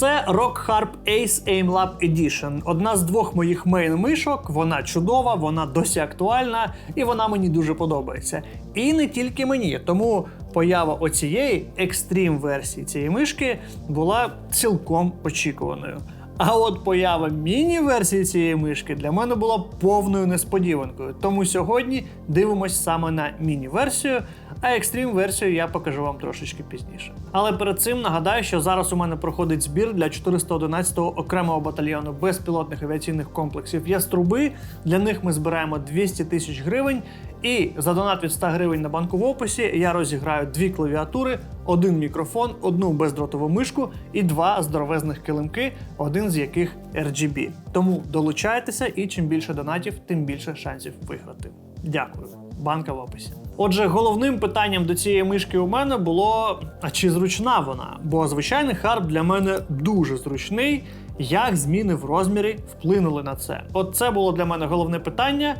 Це Rock Harp Ace Aim Lab Edition. Одна з двох моїх мейн мишок. Вона чудова, вона досі актуальна і вона мені дуже подобається. І не тільки мені, тому поява оцієї екстрім версії цієї мишки була цілком очікуваною. А от поява міні-версії цієї мишки для мене була повною несподіванкою. Тому сьогодні дивимось саме на міні-версію, а екстрім версію я покажу вам трошечки пізніше. Але перед цим нагадаю, що зараз у мене проходить збір для 411-го окремого батальйону безпілотних авіаційних комплексів Яструби. Для них ми збираємо 200 тисяч гривень. І за донат від 100 гривень на банку в описі я розіграю дві клавіатури, один мікрофон, одну бездротову мишку і два здоровезних килимки, один з яких RGB. Тому долучайтеся, і чим більше донатів, тим більше шансів виграти. Дякую. Банка в описі. Отже, головним питанням до цієї мишки у мене було: а чи зручна вона? Бо звичайний харп для мене дуже зручний. Як зміни в розмірі вплинули на це? От це було для мене головне питання.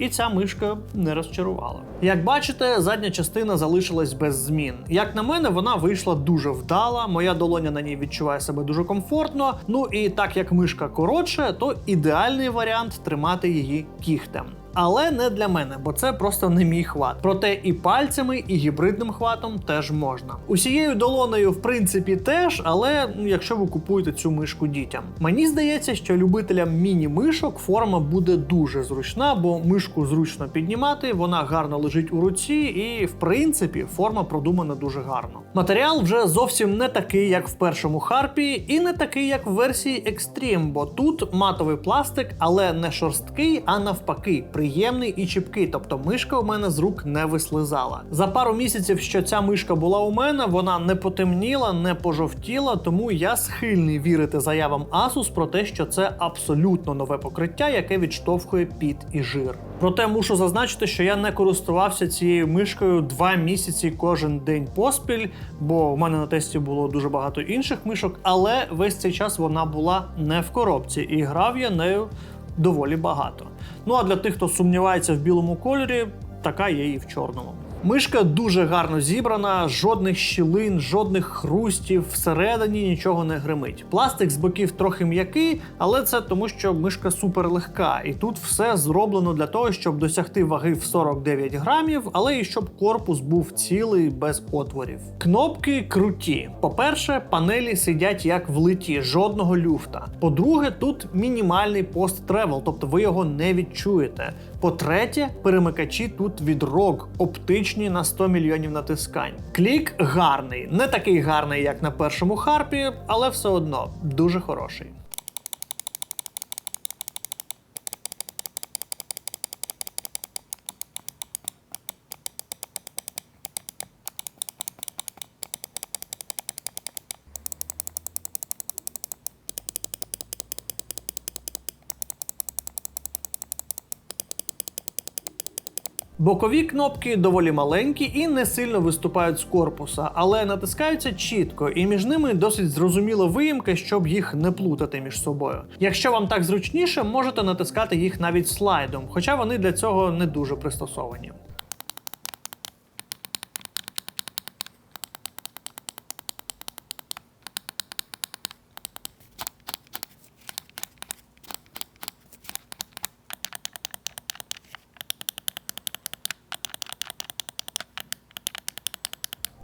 І ця мишка не розчарувала. Як бачите, задня частина залишилась без змін. Як на мене, вона вийшла дуже вдала. Моя долоня на ній відчуває себе дуже комфортно. Ну і так як мишка коротше, то ідеальний варіант тримати її кігтем. Але не для мене, бо це просто не мій хват. Проте і пальцями, і гібридним хватом теж можна. Усією долонею, в принципі, теж, але ну, якщо ви купуєте цю мишку дітям. Мені здається, що любителям міні-мишок форма буде дуже зручна, бо мишку зручно піднімати, вона гарно лежить у руці, і в принципі форма продумана дуже гарно. Матеріал вже зовсім не такий, як в першому харпі, і не такий, як в версії Extreme, бо тут матовий пластик, але не шорсткий, а навпаки, приємний і чіпкий. Тобто мишка у мене з рук не вислизала. За пару місяців, що ця мишка була у мене, вона не потемніла, не пожовтіла, тому я схильний вірити заявам Asus про те, що це абсолютно нове покриття, яке відштовхує піт і жир. Проте мушу зазначити, що я не користувався цією мишкою два місяці кожен день поспіль, бо в мене на тесті було дуже багато інших мишок, але весь цей час вона була не в коробці, і грав я нею доволі багато. Ну а для тих, хто сумнівається в білому кольорі, така є і в чорному. Мишка дуже гарно зібрана, жодних щілин, жодних хрустів, всередині нічого не гримить. Пластик з боків трохи м'який, але це тому, що мишка супер легка, і тут все зроблено для того, щоб досягти ваги в 49 грамів, але і щоб корпус був цілий без отворів. Кнопки круті. По-перше, панелі сидять як влиті, жодного люфта. По-друге, тут мінімальний пост тревел, тобто ви його не відчуєте. По-третє, перемикачі тут від ROG, оптичні на 100 мільйонів натискань. Клік гарний, не такий гарний, як на першому харпі, але все одно дуже хороший. Бокові кнопки доволі маленькі і не сильно виступають з корпуса, але натискаються чітко, і між ними досить зрозуміла виїмка, щоб їх не плутати між собою. Якщо вам так зручніше, можете натискати їх навіть слайдом, хоча вони для цього не дуже пристосовані.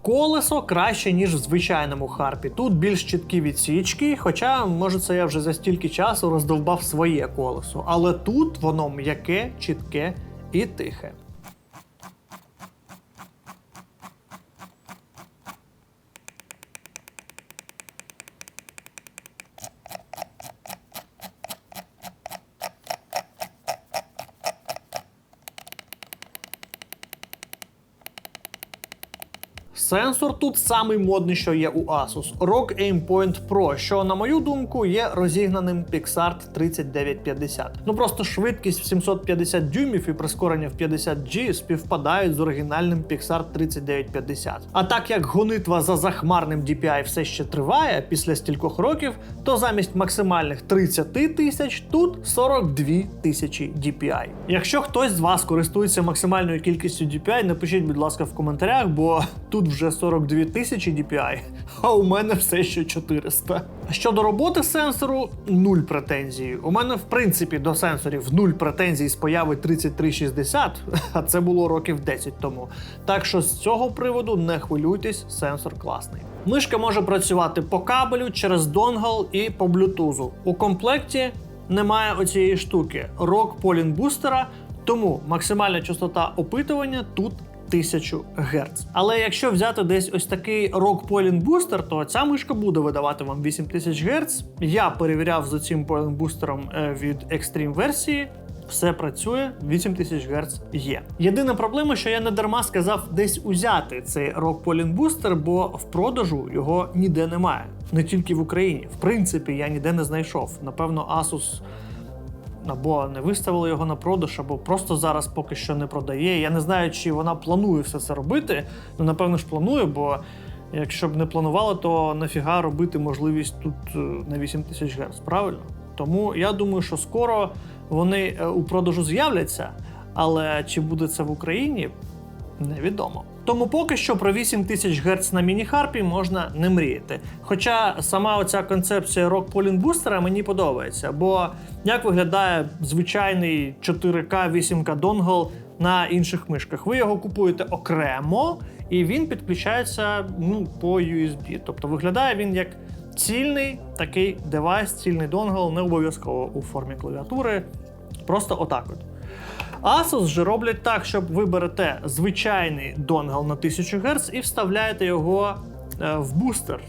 Колесо краще, ніж в звичайному харпі. Тут більш чіткі відсічки, хоча, може, це я вже за стільки часу роздовбав своє колесо. Але тут воно м'яке, чітке і тихе. Сенсор тут самий модний, що є у Asus ROG Aimpoint Pro, що, на мою думку, є розігнаним PixArt 3950. Ну просто швидкість в 750 дюймів і прискорення в 50G співпадають з оригінальним PixArt 3950. А так як гонитва за захмарним DPI все ще триває після стількох років, то замість максимальних 30 тисяч тут 42 тисячі DPI. Якщо хтось з вас користується максимальною кількістю DPI, напишіть, будь ласка, в коментарях, бо тут вже вже 42 тисячі DPI, а у мене все ще 400. Щодо роботи сенсору, нуль претензій. У мене, в принципі, до сенсорів нуль претензій з появи 3360, а це було років 10 тому. Так що з цього приводу не хвилюйтесь, сенсор класний. Мишка може працювати по кабелю, через донгл і по блютузу. У комплекті немає оцієї штуки Rock Polling бустера, тому максимальна частота опитування тут 1000 Гц. Але якщо взяти десь ось такий Rock Polling Booster, то ця мишка буде видавати вам 8000 Гц. Я перевіряв за цим Polling е, від Extreme версії. Все працює, 8000 Гц є. Єдина проблема, що я не дарма сказав десь узяти цей Rock Polling Booster, бо в продажу його ніде немає. Не тільки в Україні. В принципі, я ніде не знайшов. Напевно, Asus або не виставили його на продаж, або просто зараз поки що не продає. Я не знаю, чи вона планує все це робити. Ну, напевно ж планує, бо якщо б не планувала, то нафіга робити можливість тут е, на 8 тисяч Гц, правильно? Тому я думаю, що скоро вони е, у продажу з'являться, але чи буде це в Україні, невідомо. Тому поки що про 8000 Гц на міні-харпі можна не мріяти. Хоча сама оця концепція Polling Booster мені подобається, бо як виглядає звичайний 4К 8К донгл на інших мишках? Ви його купуєте окремо, і він підключається ну, по USB. Тобто виглядає він як цільний такий девайс, цільний донгл, не обов'язково у формі клавіатури. Просто отак от. Asus же роблять так, щоб ви берете звичайний донгл на 1000 Гц і вставляєте його е, в бустер.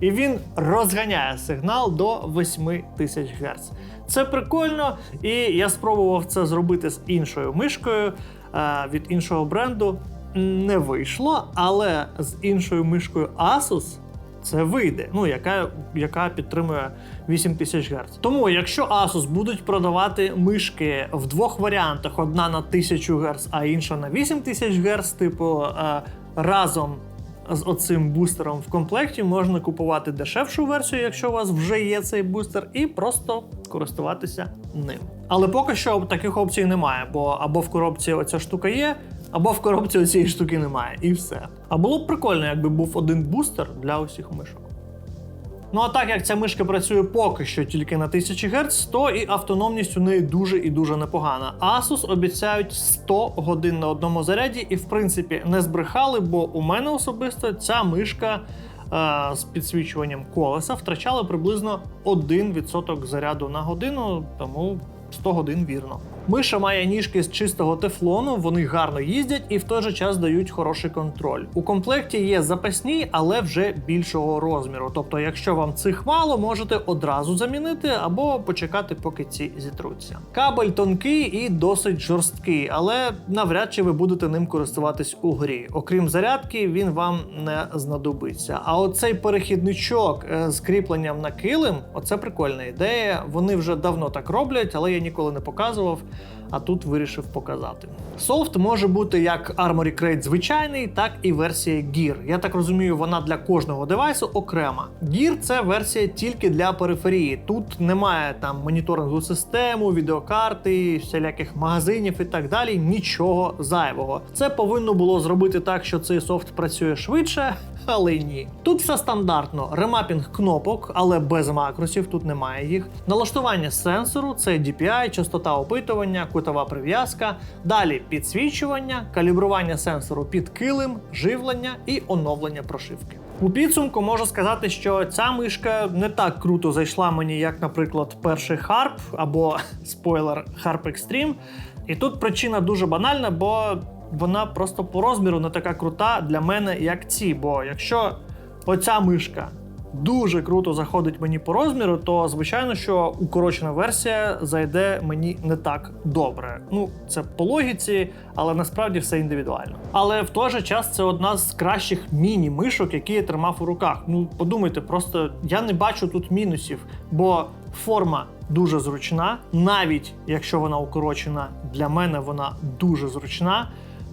І він розганяє сигнал до 8000 Гц. Це прикольно, і я спробував це зробити з іншою мишкою е, від іншого бренду. Не вийшло, але з іншою мишкою Asus це вийде, ну яка, яка підтримує 8000 Гц. Тому, якщо Asus будуть продавати мишки в двох варіантах: одна на 1000 Гц, а інша на 8000 Гц, типу е, разом з оцим бустером в комплекті можна купувати дешевшу версію, якщо у вас вже є цей бустер, і просто користуватися ним. Але поки що таких опцій немає, бо або в коробці оця штука є, або в коробці цієї штуки немає, і все. А було б прикольно, якби був один бустер для усіх мишок. Ну а так як ця мишка працює поки що тільки на 1000 Гц, то і автономність у неї дуже і дуже непогана. Asus обіцяють 100 годин на одному заряді, і в принципі не збрехали, бо у мене особисто ця мишка е, з підсвічуванням колеса втрачала приблизно 1% заряду на годину, тому 100 годин вірно. Миша має ніжки з чистого тефлону, вони гарно їздять і в той же час дають хороший контроль. У комплекті є запасні, але вже більшого розміру. Тобто, якщо вам цих мало, можете одразу замінити або почекати, поки ці зітруться. Кабель тонкий і досить жорсткий, але навряд чи ви будете ним користуватись у грі. Окрім зарядки, він вам не знадобиться. А оцей перехідничок е, з кріпленням на килим оце прикольна ідея. Вони вже давно так роблять, але я ніколи не показував а тут вирішив показати. Софт може бути як Armory Crate звичайний, так і версія Gear. Я так розумію, вона для кожного девайсу окрема. Gear – це версія тільки для периферії. Тут немає там моніторингу систему, відеокарти, всіляких магазинів і так далі. Нічого зайвого. Це повинно було зробити так, що цей софт працює швидше. Але ні. Тут все стандартно: ремапінг кнопок, але без макросів, тут немає їх. Налаштування сенсору це DPI, частота опитування, кутова прив'язка. Далі підсвічування, калібрування сенсору під килим, живлення і оновлення прошивки. У підсумку можу сказати, що ця мишка не так круто зайшла мені, як, наприклад, перший Harp або спойлер Harp Extreme. І тут причина дуже банальна, бо вона просто по розміру не така крута для мене, як ці. Бо якщо оця мишка дуже круто заходить мені по розміру, то звичайно, що укорочена версія зайде мені не так добре. Ну, це по логіці, але насправді все індивідуально. Але в той же час це одна з кращих міні-мишок, які я тримав у руках. Ну, подумайте, просто я не бачу тут мінусів, бо форма. Дуже зручна, навіть якщо вона укорочена, для мене вона дуже зручна.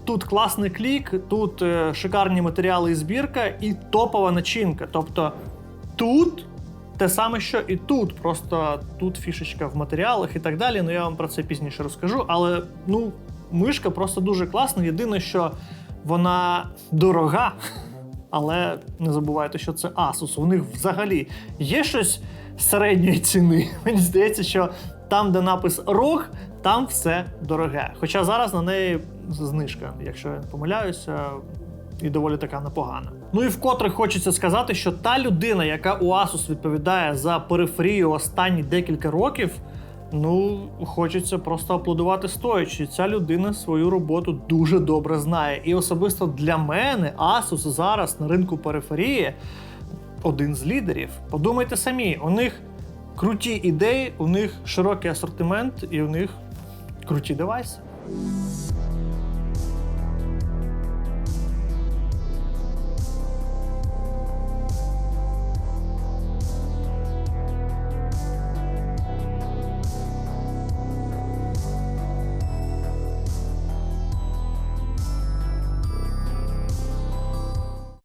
Тут класний клік, тут е, шикарні матеріали і збірка, і топова начинка. Тобто тут те саме, що і тут. Просто тут фішечка в матеріалах і так далі. Ну я вам про це пізніше розкажу. Але ну, мишка просто дуже класна. Єдине, що вона дорога. але не забувайте, що це Asus. У них взагалі є щось середньої ціни. Мені здається, що там, де напис ROG, там все дороге. Хоча зараз на неї знижка, якщо я не помиляюся, і доволі така непогана. Ну і вкотре хочеться сказати, що та людина, яка у Asus відповідає за периферію останні декілька років, ну хочеться просто аплодувати стоячи. Ця людина свою роботу дуже добре знає. І особисто для мене Asus зараз на ринку периферії один з лідерів. Подумайте самі, у них круті ідеї, у них широкий асортимент і у них круті девайси.